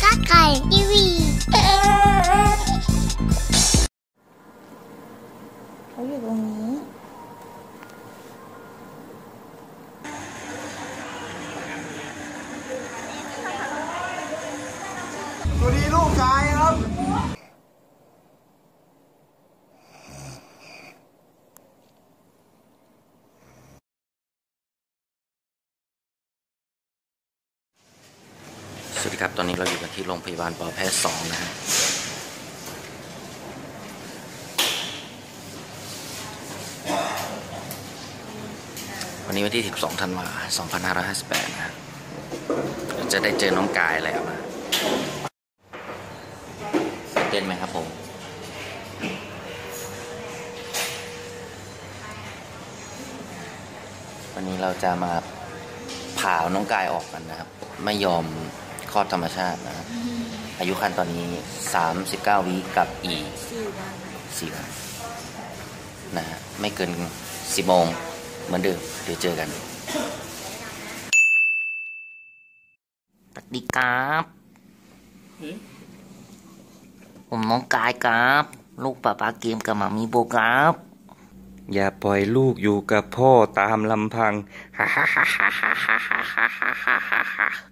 Kakai Kiwi. Are you going? ครับ ตอนนี้เราอยู่กันที่โรงพยาบาลปอแพทย์สองนะฮะวันนี้วันที่ 12 ธันวา2558 นะฮะจะได้เจอน้องกายแล้วนะตื่นเต้นไหมครับผมวันนี้เราจะมาผ่าน้องกายออกกันนะครับ ไม่ยอม คลอดธรรมชาตินะครับอายุครรภ์ตอนนี้ 39วีกับอีกสี่วันสี่วันนะฮะไม่เกิน 10โมงเหมือนเดิมเดี๋ยวเจอกันสวัสดีครับ ผมน้องกายครับ ลูกป้าป้าเกมกับหมามีโบครับ อย่าปล่อยลูกอยู่กับพ่อตามลำพัง ฮ่าฮ่าฮ่าฮ่าฮ่าฮ่าฮ่าฮ่า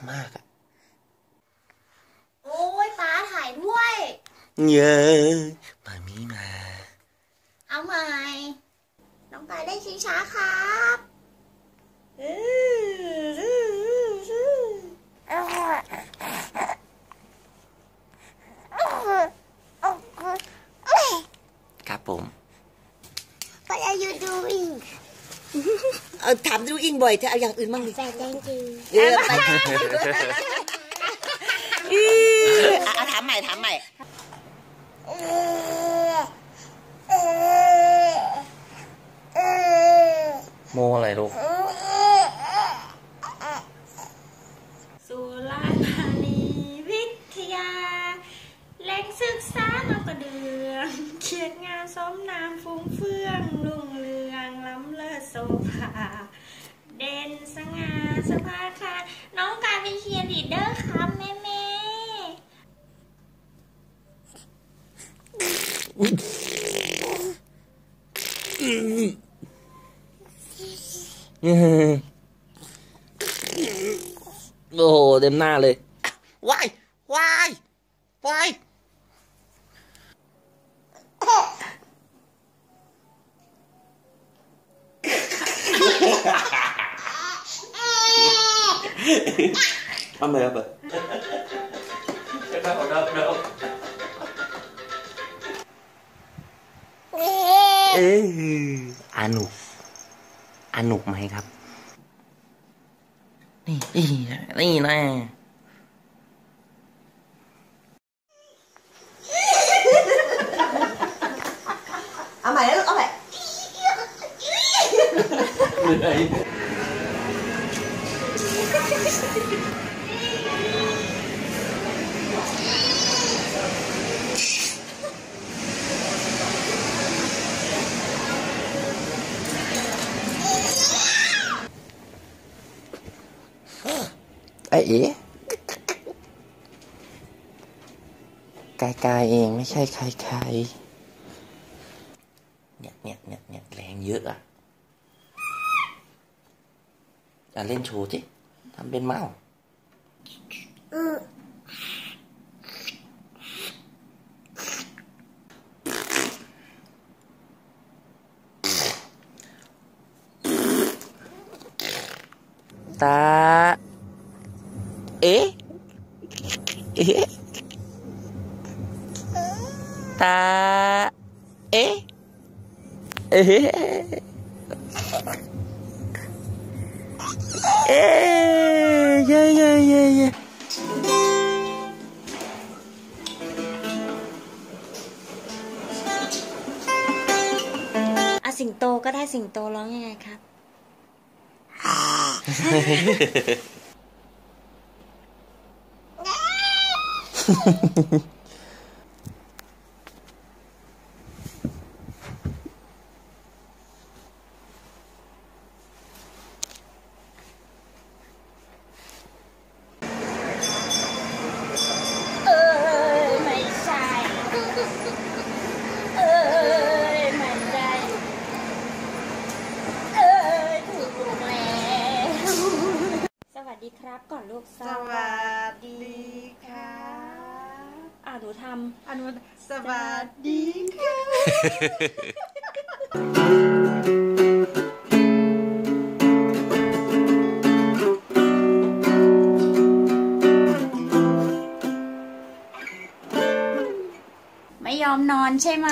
มงกี่โมงอะโอเคไก่ตดแตกโอ้โหยดังมากอะโอ้ยป้าถ่ายด้วย เยอะมามีมา เอาใหม่ น้องกายได้ชิงช้าครับครับผม เอาถามดูอิงบ่อยเธอเอาอย่างอื่นบ้างดิ Say thank you เออไปอะเอาถามใหม่ถามใหม่โมอะไรลูกสุราษฎร์ธานีวิทยา แหล่งศึกษามาประเดืองเขียนงานสมนามฟุ้งเฟื่องรุ่งเรืองล้ เลิศโสภาเด่นสง่าสภาคารน้องกายเป็นเชียร์ลีดเดอร์ครับแม่แม่โอ้โหเต็มหน้าเลยว้ายว้ายว้าย Πάμε, πάμε. Ε, อนุอนุไหมครับนี่นี่ นี่นะเอาใหม่แลูกเอาใหม่ ไอ้เอ๋กายกายเองไม่ใช่ใครใครเนี่ยเนี่ยเนี่ยเนี่ยแรงเยอะอะ อะ เล่นโชว์สิท Ambil mau. Tak. Eh? Eh? Tak. Eh? Eh? เอ๊ะเตาเอ๊ะเอ๊ะเอ๊ะเย้เย้เย้เย้อะสิงโตก็ได้สิงโตร้องยังไงครับเรับก่อนลูกสวัสดีค่ะอ่าหนูทำอันนูสวัสดีค่ะไม่ยอมนอนใช่ไหม